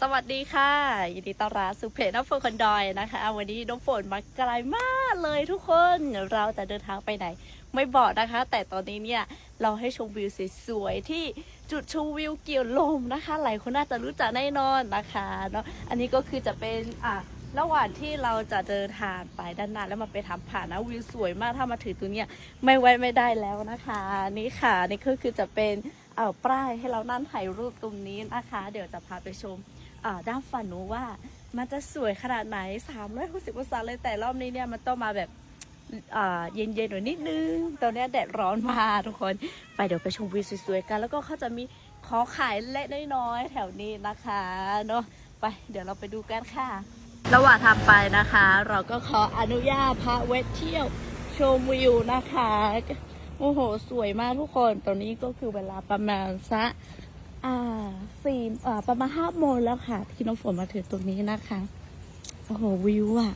สวัสดีค่ะ ยินดีต้อนรับสู่เพจน้ำฝนคนดอยนะคะ วันนี้น้องฝนมาไกลมากเลยทุกคนเราจะเดินทางไปไหน ไม่บอกนะคะ แต่ตอนนี้เนี่ยเราให้ชมวิวสวยๆที่จุดชมวิวเกี่ยวลมนะคะ หลายคนน่าจะรู้จักแน่นอนนะคะเนาะอันนี้ก็คือจะเป็นอะระหว่างที่เราจะเดินทางไปด้านหน้าแล้วมาไปทำผ่านนะวิวสวยมากถ้ามาถือตรงเนี้ยไม่ไว้ไม่ได้แล้วนะคะ นี่ค่ะนี่ก็คือจะเป็นเอ่อป้ายให้เรานั่งถ่ายรูปตรงนี้นะคะ เดี๋ยวจะพาไปชม ด้านฝันหนูว่ามันจะสวยขนาดไหน 360องศาเลยแต่รอบนี้เนี่ยมันต้องมาแบบเย็นๆหน่อยนิดนึง ตอนนี้แดดร้อนมากทุกคน ไปเดี๋ยวไปชมวิวสวยๆกัน แล้วก็เขาจะมีขอขายเล็กน้อยๆแถวนี้นะคะเนาะ ไปเดี๋ยวเราไปดูกันค่ะ ระหว่างทางไปนะคะ เราก็ขออนุญาตพาเวทเที่ยวชมวิวนะคะ โอ้โห สวยมากทุกคน ตอนนี้ก็คือเวลาประมาณสัก อ่าสี่อ่าประมาณห้าโมงแล้วค่ะ ที่น้องฝนมาถึงตรงนี้นะคะ โอ้โหวิวอะ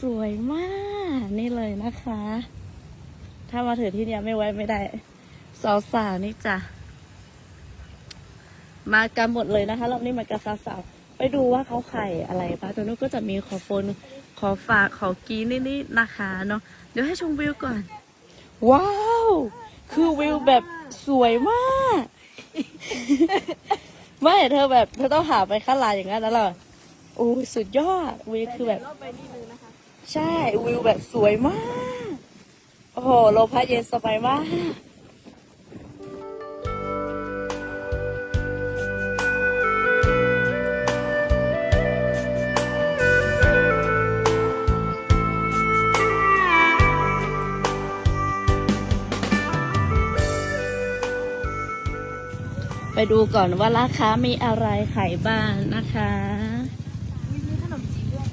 สวยมากนี่เลยนะคะ ถ้ามาถึงที่เนี้ยไม่ไว้ไม่ได้ สาวๆนี่จ้ะมากันหมดเลยนะคะรอบนี้มากันสาวๆไปดูว่าเขาไข่อะไรบ้างตรงนู้นก็จะมีขอฟนขอฝากขอกีนิดๆนะคะเนาะเดี๋ยวให้ชมวิวก่อน ว้าว คือวิวแบบสวยมาก ไม่เธอแบบเธอต้องหาไปข้างลายอย่างนั้นแล้วเหรอโอ้ยสุดยอดวิวคือแบบใช่วิวแบบสวยมาก โอ้โหลมพัดเย็นสบายมาก ไปดูก่อนว่าราคามีอะไรขายบ้างนะคะ มีขนมจีนด้วย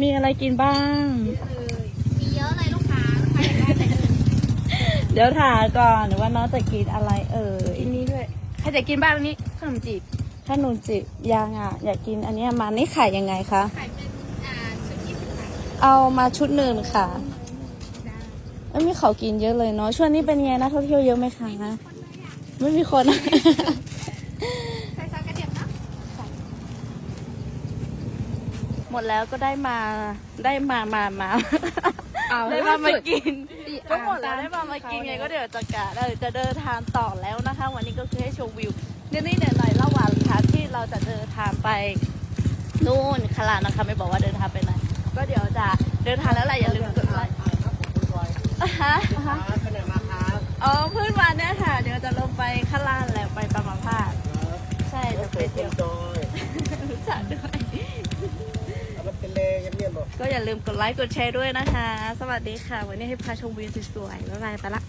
มีอะไรกินบ้างเออมีเยอะเลยลูกค้าลูกค้าอยากได้อะไรเอ่ยเดี๋ยวถามก่อนว่าน้องจะกินอะไรเอ่ยอันนี้ด้วยใครจะกินบ้างอันนี้ขนมจีบถ้าหนูจิยังอะ อยากกินอันเนี้ยมานี่ขายยังไงคะ ขายเป็นอ่าชุดยี่สิบบาทเอามาชุดหนึ่งค่ะได้ไม่มีเขากินเยอะเลยเนาะช่วงนี้เป็นไงนะท่องเที่ยวเยอะไหมคะไม่มีคน ใส่ซอสกระเทียมเนาะ หมดแล้วก็ได้มาได้มามามาได้มามากินก็หมดแล้วได้มามากินไงก็เดี๋ยวจะกะเออจะเดินทางต่อแล้วนะคะ วันนี้ก็คือให้ชมวิวนิดๆหน่อยๆระหว่างทางที่เราจะเดินทางไปนู่นคลานะคะไม่บอกว่าเดินทางไปไหนก็เดี๋ยวจะเดินทางแล้วแหละอย่าลืมกดไลค์อะฮะอะฮะอ๋อเพิ่งมาเนี่ยค่ะ เดี๋ยวจะลงไปข้างล่า ก็อย่าลืมกดไลค์กดแชร์ด้วยนะคะ สวัสดีค่ะ วันนี้ให้พาชมวิวสวยๆบ๊ายบายไปละ